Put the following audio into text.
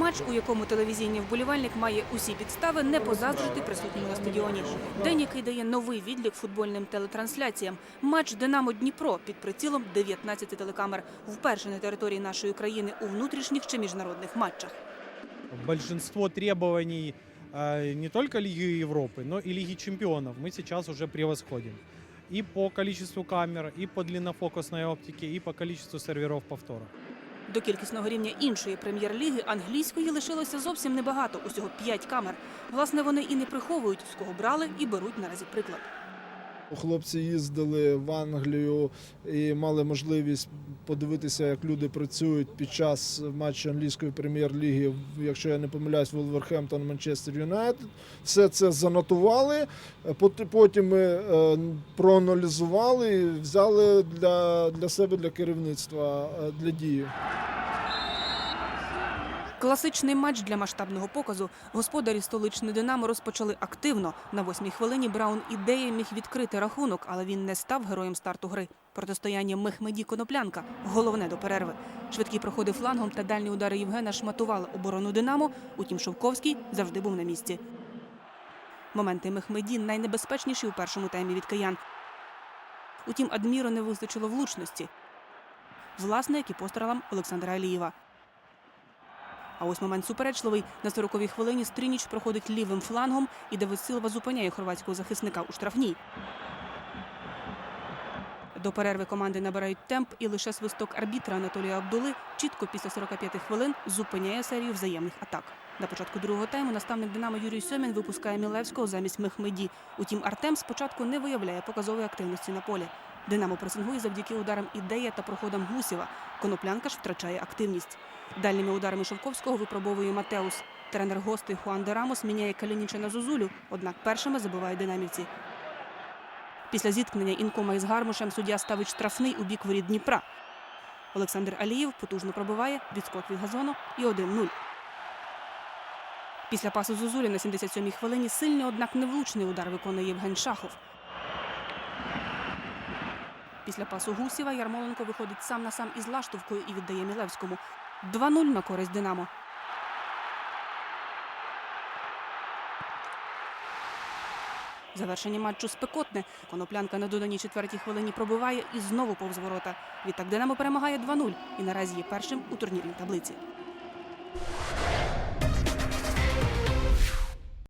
Матч, у якому телевізійний вболівальник має усі підстави не позаздрити присутньому на стадіоні. День, який дає новий відлік футбольним телетрансляціям. Матч Динамо Дніпро під прицілом 19 телекамер. Вперше на території нашої країни у внутрішніх чи міжнародних матчах. большинство требований э, не только Лиги Европы, но и Лиги Чемпионов мы сейчас уже превосходим. И по количеству камер, и по длиннофокусной оптике, и по количеству серверов повтора. До кількісного рівня іншої прем'єр-ліги англійської лишилося зовсім небагато, усього п'ять камер. Власне, вони і не приховують, з кого брали і беруть наразі приклад. Хлопці їздили в Англію і мали можливість подивитися, як люди працюють під час матчу англійської прем'єр-ліги, якщо я не помиляюсь, Волверхемптон, Манчестер Юнайтед. Все це занотували. пот- Потім ми е, проаналізували і взяли для, для себе для керівництва е, для дії. Класичний матч для масштабного показу господарі столичне Динамо розпочали активно. На восьмій хвилині Браун ідея міг відкрити рахунок, але він не став героєм старту гри. Протистояння Мехмеді Коноплянка головне до перерви. Швидкі проходи флангом та дальні удари Євгена шматували оборону Динамо. Утім, Шовковський завжди був на місці. Моменти Мехмеді найнебезпечніші у першому таймі від киян. Утім, Адміру не вистачило влучності. Власне, як і пострілам Олександра Алієва. А ось момент суперечливий. На 40-й хвилині Стрініч проходить лівим флангом і Давид Силва зупиняє хорватського захисника у штрафній. До перерви команди набирають темп, і лише свисток арбітра Анатолія Абдули чітко після 45 хвилин зупиняє серію взаємних атак. На початку другого тайму наставник Динамо Юрій Сьомін випускає Мілевського замість Мехмеді. Утім, Артем спочатку не виявляє показової активності на полі. Динамо пресингує завдяки ударам ідея та проходам Гусєва. Коноплянка ж втрачає активність. Дальніми ударами Шовковського випробовує Матеус. Тренер гостей Хуан де Рамос міняє Калініча на Зозулю, однак першими забивають динамівці. Після зіткнення інкома із Гармошем суддя ставить штрафний у бік воріт Дніпра. Олександр Алієв потужно пробиває, відскок від газону і 1-0. Після пасу Зозулі на 77-й хвилині сильний, однак невлучний удар виконує Євген Шахов. Після пасу Гусєва Ярмоленко виходить сам на сам із лаштовкою і віддає Мілевському. 2-0 на користь Динамо. Завершення матчу спекотне. Коноплянка на доданій четвертій хвилині пробиває і знову повз ворота. Відтак Динамо перемагає 2-0 і наразі є першим у турнірній таблиці.